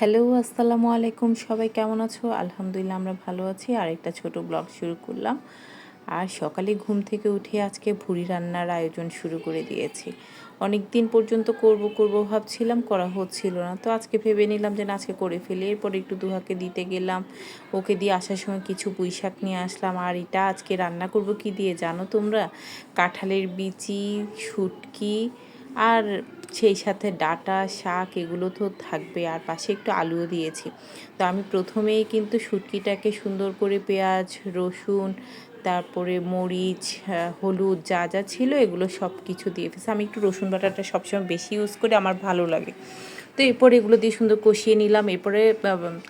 Hello, আসসালামু আলাইকুম। সবাই কেমন আছো? আলহামদুলিল্লাহ, আমরা ভালো আছি। আর একটা ছোট ব্লগ শুরু করলাম। আর সকালে ঘুম থেকে উঠে আজকে ভুড়ি রান্নার আয়োজন শুরু করে দিয়েছি। অনেক দিন পর্যন্ত করব করব ভাবছিলাম, করা হচ্ছিল না। তো আজকে ভেবে নিলাম যে না, আজকে করে ফেলি। এরপর একটু দুহাকে দিতে গেলাম। ওকে দিয়ে আসার সময় কিছু পুঁইশাক নিয়ে আসলাম। আর এটা আজকে রান্না করব কি দিয়ে জানো তোমরা? কাঁঠালের বিচি, শুটকি আর সেই সাথে ডাটা, শাক এগুলো তো থাকবে। আর পাশে একটু আলুও দিয়েছি। তো আমি প্রথমেই কিন্তু শুটকিটাকে সুন্দর করে পেঁয়াজ, রসুন, তারপরে মরিচ হলুদ যা যা ছিল এগুলো সব কিছু দিয়ে ফেলছি। আমি একটু রসুন বাটাটা সবসময় বেশি ইউজ করি, আমার ভালো লাগে। তো এরপরে এগুলো দিয়ে সুন্দর কষিয়ে নিলাম। এরপরে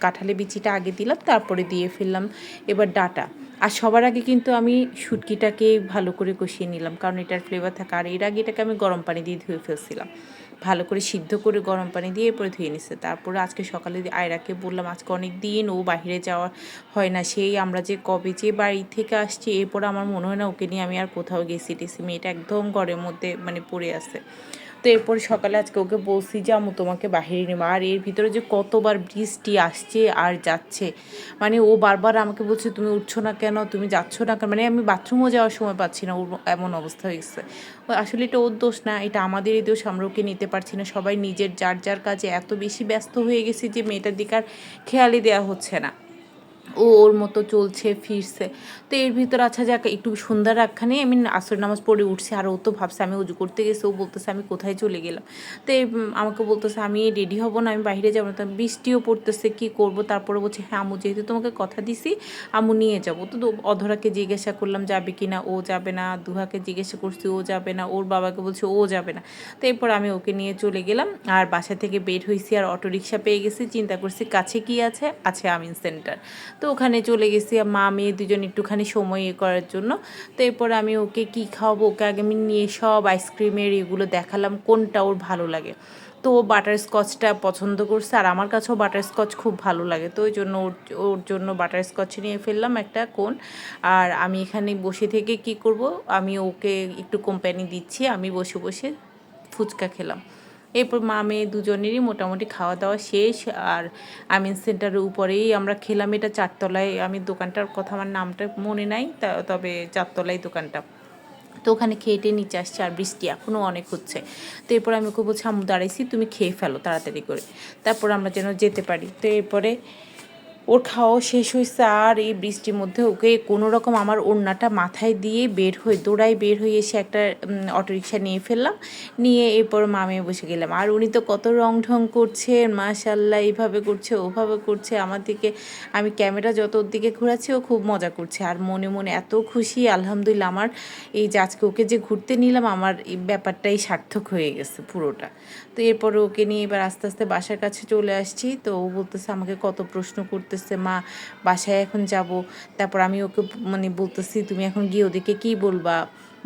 কাঁঠালে বিচিটা আগে দিলাম, তারপরে দিয়ে ফেললাম এবার ডাটা। আর সবার আগে কিন্তু আমি শুটকিটাকে ভালো করে কষিয়ে নিলাম, কারণ এটার ফ্লেভার থাকে। আর এর আগে এটাকে আমি গরম পানি দিয়ে ধুয়ে ফেলছিলাম। ভালো করে সিদ্ধ করে গরম পানি দিয়ে এরপরে ধুয়ে নিচ্ছে তারপরে আজকে সকালে আয়রাকে বললাম, আজকে অনেক দিন ও বাহিরে যাওয়া হয় না। সেই আমরা যে কবে যে বাড়ি থেকে আসছি, এরপর আমার মনে হয় না ওকে নিয়ে আমি আর কোথাও গেছি। টেসি মেয়েটা একদম ঘরের মধ্যে মানে পড়ে আছে। তো এরপর সকালে আজকে ওকে বলছি যে আমি তোমাকে বাহিরে নেব আর এর ভিতরে যে কতবার বৃষ্টি আসছে আর যাচ্ছে মানে ও বারবার আমাকে বলছে, তুমি উঠছো না কেন? তুমি যাচ্ছ না কেন? মানে আমি বাথরুমও যাওয়ার সময় পাচ্ছি না, ওর এমন অবস্থা হয়ে গেছে। আসলে এটা ওর দোষ না, এটা আমাদেরই দোষ, আমরা ওকে নিতে পারছি না। সবাই নিজের, যার যার কাজে এত বেশি ব্যস্ত হয়ে গেছি যে, মেয়েটার দিকে আর খেয়ালই দেওয়া হচ্ছে না। ও ওর মতো চলছে, ফিরছে। তো এর ভিতর আচ্ছা যাক, একটু সন্ধ্যা রাখানে আমি আসর নামাজ পড়ে উঠছি, আর ও তো ভাবছে আমি উজু করতে গেছি, ও বলতেছে আমি কোথায় চলে গেলাম। তো আমাকে বলতেছে, আমি রেডি হব না, আমি বাইরে যাব না। তো বৃষ্টিও পড়তেছে, কি করব? তারপরে বলছে হ্যাঁ আমু যেহেতু তোমাকে কথা দিছি আমু নিয়ে যাব। তো অধরাকে জিজ্ঞাসা করলাম, যাবে কি না? ও যাবে না। দুহাকে জিজ্ঞাসা করছি, ও যাবে না? ওর বাবাকে বলছে, ও যাবে না। তো এরপর আমি ওকে নিয়ে চলে গেলাম, আর বাসা থেকে বের হয়েছি আর অটো রিক্সা পেয়ে গেছি। চিন্তা করছি, কাছে কি আছে? আছে আমিন সেন্টার। তো ওখানে চলে গেছি মা, মেয়ে দুজন একটুখানি সময় ইয়ে করার জন্য। তো এরপর আমি ওকে কি খাওয়াবো, ওকে আগে আমি নিয়ে সব আইসক্রিমের এগুলো দেখালাম, কোনটা ওর ভালো লাগে। তো ও বাটার স্কচটা পছন্দ করছে, আর আমার কাছেও বাটার স্কচ খুব ভালো লাগে। তো ওই জন্য ওর ওর জন্য বাটার স্কচ নিয়ে ফেললাম একটা কোন। আর আমি এখানে বসে থেকে কি করব, আমি ওকে একটু কোম্পানি দিচ্ছি, আমি বসে বসে ফুচকা খেলাম। এরপর মা, মেয়ে দুজনেরই মোটামুটি খাওয়া দাওয়া শেষ। আর আমিন সেন্টারের উপরেই আমরা খেলাম। এটা চারতলায়। আমি দোকানটার কথা আমার নামটা মনে নাই তবে চারতলায় দোকানটা। তো ওখানে খেয়ে নিচে আসছে আর বৃষ্টি এখনও অনেক হচ্ছে। তো এরপর আমি ওকে বলছি আমি দাঁড়াইছি, তুমি খেয়ে ফেলো তাড়াতাড়ি করে। তারপর আমরা যেন যেতে পারি। তো এরপরে ওর খাওয়াও শেষ হয়েছে আর এই বৃষ্টির মধ্যে ওকে কোনো রকম আমার ওড়নাটা মাথায় দিয়ে বের হয়ে দৌড়াই বের হয়ে এসে একটা অটোরিকশা নিয়ে ফেললাম। নিয়ে এরপর মামে বসে গেলাম। আর উনি তো কত রং ঢং করছে মাশাল্লাহ এইভাবে করছে, ওভাবে করছে। আমার দিকে, আমি ক্যামেরা যত ওর দিকে ঘোরাচ্ছি, ও খুব মজা করছে। আর মনে মনে এত খুশি, আলহামদুলিল্লাহ, আমার এই যে আজকে ওকে যে ঘুরতে নিলাম, আমার এই ব্যাপারটাই সার্থক হয়ে গেছে পুরোটা। তো এরপর ওকে নিয়ে এবার আস্তে আস্তে বাসার কাছে চলে আসছি। তো ও বলতেছে, আমাকে কত প্রশ্ন করতে বলতেছে, মা, বাসায় এখন যাব। তারপর আমি ওকে মানে বলতেছি, তুমি এখন গিয়ে ওদেরকে কী বলবা?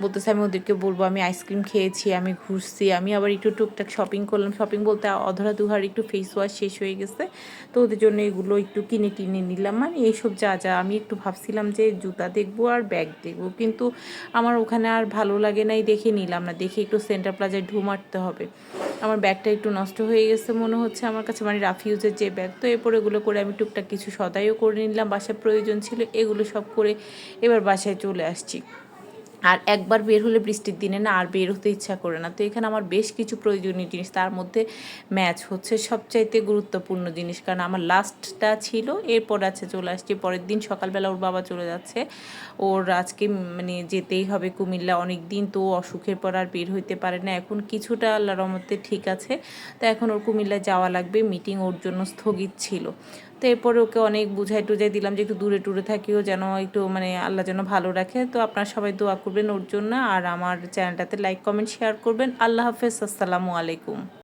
বলতেছে, আমি ওদেরকে বলব, আমি আইসক্রিম খেয়েছি, আমি ঘুরছি, আমি আবার একটু টুকটাক শপিং করলাম। শপিং বলতে অধরা দুহার একটু ফেস ওয়াশ শেষ হয়ে গেছে। তো ওদের জন্য এগুলো একটু কিনে টিনে নিলাম। মানে এইসব যা যা আমি একটু ভাবছিলাম যে জুতা দেখব আর ব্যাগ দেখব। কিন্তু আমার ওখানে আর ভালো লাগে নাই দেখে নিলাম না। দেখে একটু সেন্টার প্লাজায় ঢু মারতে হবে। আমার ব্যাগটা একটু নষ্ট হয়ে গেছে মনে হচ্ছে আমার কাছে। মানে রাফিউজের যে ব্যাগ তো এরপর এগুলো করে আমি টুকটাক কিছু সদাইও করে নিলাম। বাসায় প্রয়োজন ছিল, এগুলো সব করে এবার বাসায় চলে আসছি। আর একবার বের হলে বৃষ্টির দিনে না আর বের হতে ইচ্ছা করে না। তো এখানে আমার বেশ কিছু প্রয়োজনীয় জিনিস, তার মধ্যে ম্যাচ হচ্ছে সবচাইতে গুরুত্বপূর্ণ জিনিস। কারণ আমার লাস্টটা ছিল, এরপর আছে চলে আসছে, পরের দিন সকালবেলা ওর বাবা চলে যাচ্ছে। ওর আজকে মানে যেতেই হবে কুমিল্লা অনেক দিন তো অসুখের পর আর বের হইতে পারে না। এখন কিছুটা আল্লাহ রহমতে ঠিক আছে। তো এখন ওর কুমিল্লা যাওয়া লাগবে মিটিং ওর জন্য স্থগিত ছিল। তো এরপরে ওকে অনেক বুঝাই টুঝাই দিলাম যে একটু দূরে টুরে থাকিও যেন একটু মানে আল্লাহ যেন ভালো রাখে। তো আপনারা সবাই দোয়া করবেন ওর জন্য। আর আমার চ্যানেলটাতে লাইক কমেন্ট শেয়ার করবেন। আল্লাহ হাফেজ। আসসালামু আলাইকুম।